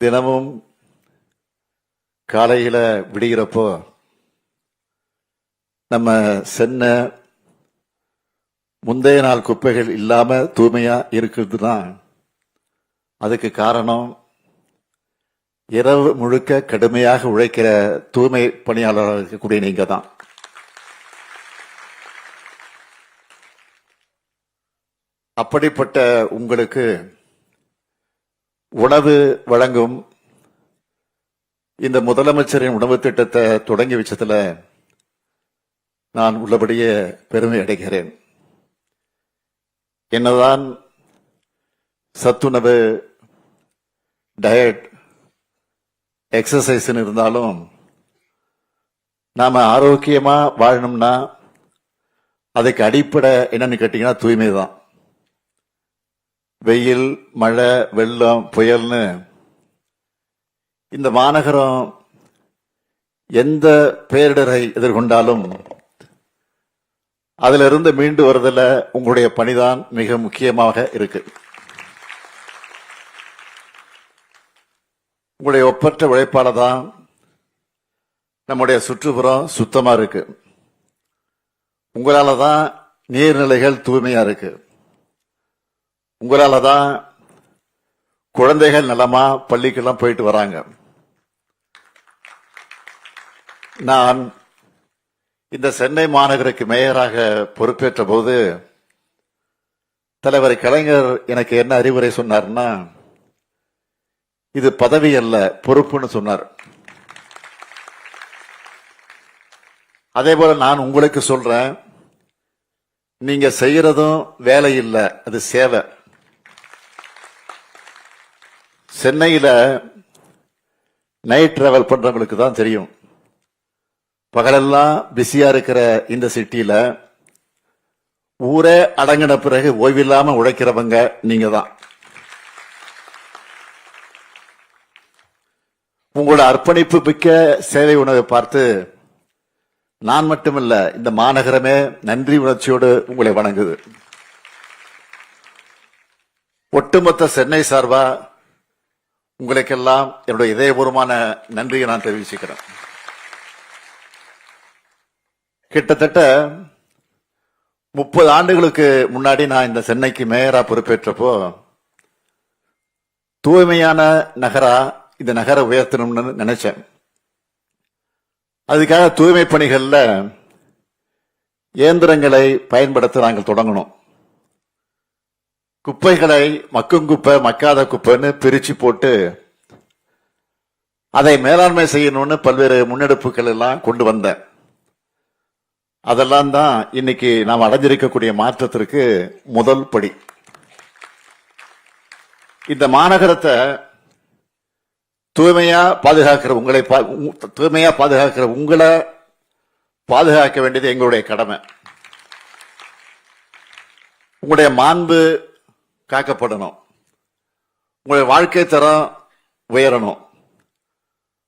தினமும் காலையில் விடுகிறப்போ நம்ம சென்ன முந்தைய நாள் குப்பைகள் இல்லாமல் தூய்மையாக இருக்கிறது தான் அதுக்கு காரணம் இரவு முழுக்க கடுமையாக உழைக்கிற தூய்மை பணியாளராக இருக்கக்கூடிய நீங்க தான் அப்படிப்பட்ட உங்களுக்கு உணவு வழங்கும் இந்த முதலமைச்சரின் உணவு திட்டத்தை தொடங்கி வச்சதுல நான் உள்ளபடியே பெருமை அடைகிறேன். என்னதான் சத்துணவு டயட் எக்ஸசைஸ் இருந்தாலும் நாம ஆரோக்கியமா வாழணும்னா அதுக்கு அடிப்படை என்னன்னு கேட்டீங்கன்னா தூய்மை தான் வெயில் மழை வெள்ளம் புயல்னு இந்த மாநகரம் எந்த பேரிடரை எதிர்கொண்டாலும் அதிலிருந்து மீண்டு வருதல உங்களுடைய பணிதான் மிக முக்கியமாக இருக்கு. உங்களுடைய ஒப்பற்ற உழைப்பால தான் நம்முடைய சுற்றுப்புறம் சுத்தமா இருக்கு. உங்களால தான் நீர்நிலைகள் தூய்மையா இருக்கு. உங்களால தான் குழந்தைகள் நலமா பள்ளிக்கெல்லாம் போயிட்டு வராங்க. நான் இந்த சென்னை மாநகருக்கு மேயராக பொறுப்பேற்ற போது தலைவர் கலைஞர் எனக்கு என்ன அறிவுரை சொன்னார்னா இது பதவி அல்ல பொறுப்புன்னு சொன்னார். அதே போல நான் உங்களுக்கு சொல்றேன் நீங்க செய்யறதும் வேலை இல்லை அது சேவை. சென்னையில் நைட் டிராவல் பண்றவங்களுக்கு தான் தெரியும். பகலெல்லாம் பிஸியா இருக்கிற இந்த சிட்டியில ஊரே அடங்கின பிறகு ஓய்வில்லாம உழைக்கிறவங்க நீங்க தான். உங்களோட அர்ப்பணிப்பு மிக்க சேவை உணவை பார்த்து நான் மட்டுமல்ல இந்த மாநகரமே நன்றி உணர்ச்சியோடு உங்களை வணங்குது. ஒட்டுமொத்த சென்னை சார்பா உங்களுக்கெல்லாம் என்னுடைய இதயபூர்வமான நன்றியை நான் தெரிவிச்சுக்கிறேன். கிட்டத்தட்ட முப்பது ஆண்டுகளுக்கு முன்னாடி நான் இந்த சென்னைக்கு மேயரா பொறுப்பேற்றப்போ தூய்மையான நகரா இந்த நகரை உயர்த்தணும்னு நினைச்சேன். அதுக்காக தூய்மை பணிகளில் இயந்திரங்களை பயன்படுத்த நாங்கள் தொடங்கணும் குப்பைகளை மக்கும் குப்பை மக்காத குப்பைன்னு பிரிச்சு போட்டு அதை மேலாண்மை செய்யணும்னு பல்வேறு முன்னெடுப்புகள் எல்லாம் கொண்டு வந்தேன். அதெல்லாம் தான் இன்னைக்கு நாம் அடைஞ்சிருக்கக்கூடிய மாற்றத்திற்கு முதல் படி. இந்த மாநகரத்தை தூய்மையா பாதுகாக்கிற உங்களை பா- உ- தூய்மையா பாதுகாக்கிற உங்களை பாதுகாக்க வேண்டியது எங்களுடைய கடமை. உங்களுடைய மாண்பு காக்கப்படணும். உங்களுடைய வாழ்க்கை தரம் உயரணும்.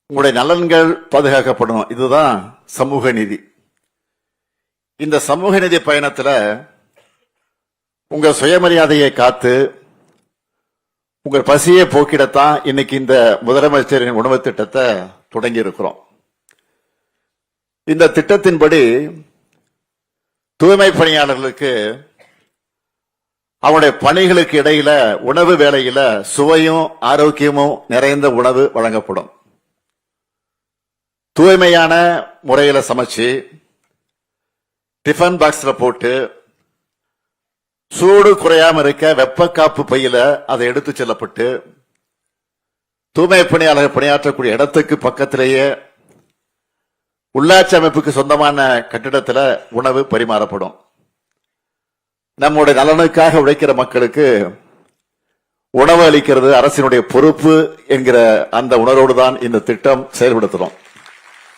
உங்களுடைய நலன்கள் பாதுகாக்கப்படணும். இதுதான் சமூக நீதி. இந்த சமூக நீதி பயணத்தில் உங்க சுயமரியாதையை காத்து உங்கள் பசியை போக்கிடத்தான் இன்னைக்கு இந்த முதலமைச்சரின் உணவு திட்டத்தை தொடங்கி இருக்கிறோம் இந்த திட்டத்தின்படி தூய்மை பணியாளர்களுக்கு அவனுடைய பணிகளுக்கு இடையில உணவு வேலையில சுவையும் ஆரோக்கியமும் நிறைந்த உணவு வழங்கப்படும். தூய்மையான முறையில சமைச்சு டிஃபன் பாக்ஸ்ல போட்டு சூடு குறையாம இருக்க வெப்பக்காப்பு பையில அதை எடுத்து செல்லப்பட்டு தூய்மை பணியாளர் பணியாற்றக்கூடிய இடத்துக்கு பக்கத்திலேயே உள்ளாட்சி அமைப்புக்கு சொந்தமான கட்டிடத்துல உணவு பரிமாறப்படும். நம்முடைய நலனுக்காக உழைக்கிற மக்களுக்கு உணவு அளிக்கிறது அரசினுடைய பொறுப்பு என்கிற அந்த உணர்வோடு தான் இந்த திட்டம் செயல்படுத்துறோம்.